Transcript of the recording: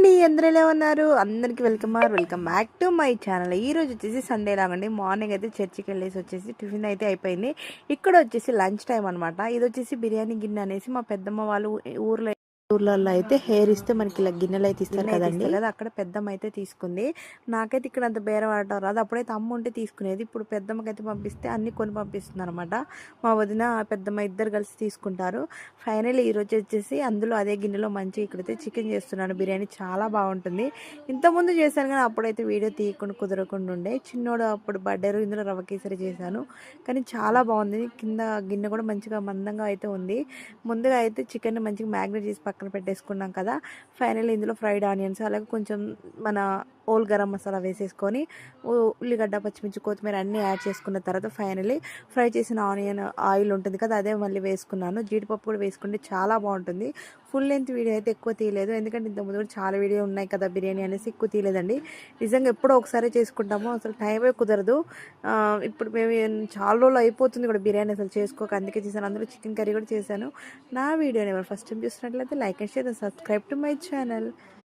అండి అందరూ ఎలా ఉన్నారు? అందరికీ welcome or welcome back to my channel. ఈ రోజు వచ్చేసి సండే లాగండి. మార్నింగ్ అయితే చర్చికి వెళ్ళేసి వచ్చేసి టిఫిన్ అయితే అయిపోయింది. ఇక్కడ వచ్చేసి లంచ్ టైం అనమాట ఇది వచ్చేసి బిర్యానీ గిన్నె అనేసి మా పెద్దమ్మ వాళ్ళు ఊర్లో ఊర్లలో అయితే హెయిర్ ఇస్తే మనకి ఇలా గిన్నెలు అయితే ఇస్తారు కదండి. కదా అక్కడ పెద్దమ్మ అయితే తీసుకుంది. నాకైతే ఇక్కడ అంత బేరం ఆడటం రాదు. అప్పుడైతే అమ్మ ఉంటే తీసుకునేది. ఇప్పుడు పెద్దమ్మకైతే పంపిస్తే అన్ని కొని పంపిస్తుంది అనమాట మా వదిన పెద్దమ్మ ఇద్దరు కలిసి తీసుకుంటారు. ఫైనల్ ఈ రోజు వచ్చేసి అందులో అదే గిన్నెలో మంచిగా ఇక్కడైతే చికెన్ చేస్తున్నాను బిర్యానీ చాలా బాగుంటుంది. ఇంతకుముందు చేశాను కానీ అప్పుడైతే వీడియో తీయకుండా కుదరకుండా ఉండే. చిన్నోడు అప్పుడు బర్త్డే ఇందులో రవ్వ కేసరి చేశాను. కానీ చాలా బాగుంది. కింద గిన్నె కూడా మంచిగా మందంగా అయితే ఉంది. ముందుగా అయితే చికెన్ మంచిగా మ్యాగ్నేట్ చేసి పక్కన పెట్టేసుకున్నాం కదా. ఫైనల్ ఇందులో ఫ్రైడ్ ఆనియన్స్ అలాగే కొంచెం మన ఓల్ గరం మసాలా వేసేసుకొని ఉల్లిగడ్డ పచ్చిమిర్చి కొత్తిమీర అన్నీ యాడ్ చేసుకున్న తర్వాత ఫైనలీ ఫ్రై చేసిన ఆనియన్ ఆయిల్ ఉంటుంది కదా అదే మళ్ళీ వేసుకున్నాను. జీడిపప్పు కూడా వేసుకుంటే చాలా బాగుంటుంది. ఫుల్ లెంత్ వీడియో అయితే ఎక్కువ తీయలేదు. ఎందుకంటే ఇంతకుముందు కూడా చాలా వీడియో ఉన్నాయి కదా బిర్యానీ అనేసి ఎక్కువ తీయలేదండి. నిజంగా ఎప్పుడో ఒకసారి చేసుకుంటాము. అసలు టైమే కుదరదు. ఇప్పుడు మేము చాలా రోజులు అయిపోతుంది కూడా బిర్యానీ అసలు చేసుకోక. అందుకే చేశాను. అందులో చికెన్ కర్రీ కూడా చేశాను. నా వీడియోని ఎవరు ఫస్ట్ టైం చూసినట్లయితే like and share subscribe to my channel